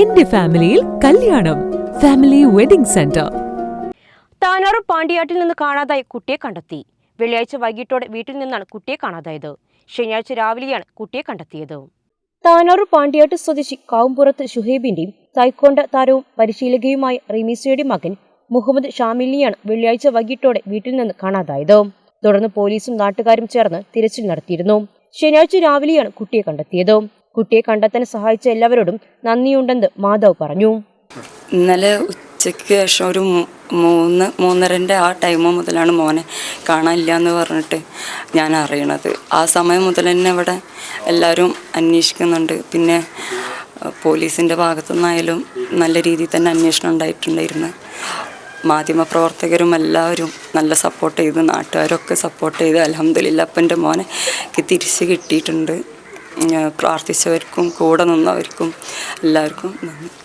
എന്റെ ഫാമിലിയിൽ കല്യാണം. ഫാമിലി വെഡിംഗ് സെന്റർ താനാറ് പാണ്ടിയാട്ടിൽ നിന്ന് കാണാതായി കുട്ടിയെ കണ്ടെത്തി. വെള്ളിയാഴ്ച വൈകിട്ടോടെ വീട്ടിൽ നിന്നാണ് കുട്ടിയെ കാണാതായത്. ശനിയാഴ്ച രാവിലെയാണ് കുട്ടിയെ കണ്ടെത്തിയത്. താനാറു പാണ്ടിയാട്ട് സ്വദേശി കാവുംപുറത്ത് ഷുഹൈബിന്റെയും തൈക്കോണ്ട താരവും പരിശീലകയുമായ റീമീസയുടെ മകൻ മുഹമ്മദ് ഷാമിലിനെയാണ് വെള്ളിയാഴ്ച വൈകിട്ടോടെ വീട്ടിൽ നിന്ന് കാണാതായത്. തുടർന്ന് പോലീസും നാട്ടുകാരും ചേർന്ന് തിരച്ചിൽ നടത്തിയിരുന്നു. ശനിയാഴ്ച രാവിലെയാണ് കുട്ടിയെ കണ്ടെത്തിയത്. കുട്ടിയെ കണ്ടെത്താൻ സഹായിച്ച എല്ലാവരോടും നന്ദിയുണ്ടെന്ന് മാധവ് പറഞ്ഞു. ഇന്നലെ ഉച്ചയ്ക്ക് ശേഷം ഒരു മൂന്ന് മൂന്നരന്റെ ആ ടൈം മുതലാണ് മോനെ കാണാനില്ല എന്ന് പറഞ്ഞിട്ട് ഞാൻ അറിയണത്. ആ സമയം മുതൽ തന്നെ ഇവിടെ എല്ലാവരും അന്വേഷിക്കുന്നുണ്ട്. പിന്നെ പോലീസിന്റെ ഭാഗത്തു നിന്നായാലും നല്ല രീതിയിൽ തന്നെ അന്വേഷണം ഉണ്ടായിട്ടുണ്ടായിരുന്നു. മാധ്യമപ്രവർത്തകരും എല്ലാവരും നല്ല സപ്പോർട്ട് ചെയ്ത് നാട്ടുകാരൊക്കെ സപ്പോർട്ട് ചെയ്ത് അലഹമ്മദില്ല അപ്പന്റെ മോനെ തിരിച്ച് കിട്ടിയിട്ടുണ്ട്. പ്രാർത്ഥിച്ചവർക്കും കൂടെ നിന്നവർക്കും എല്ലാവർക്കും നന്ദി.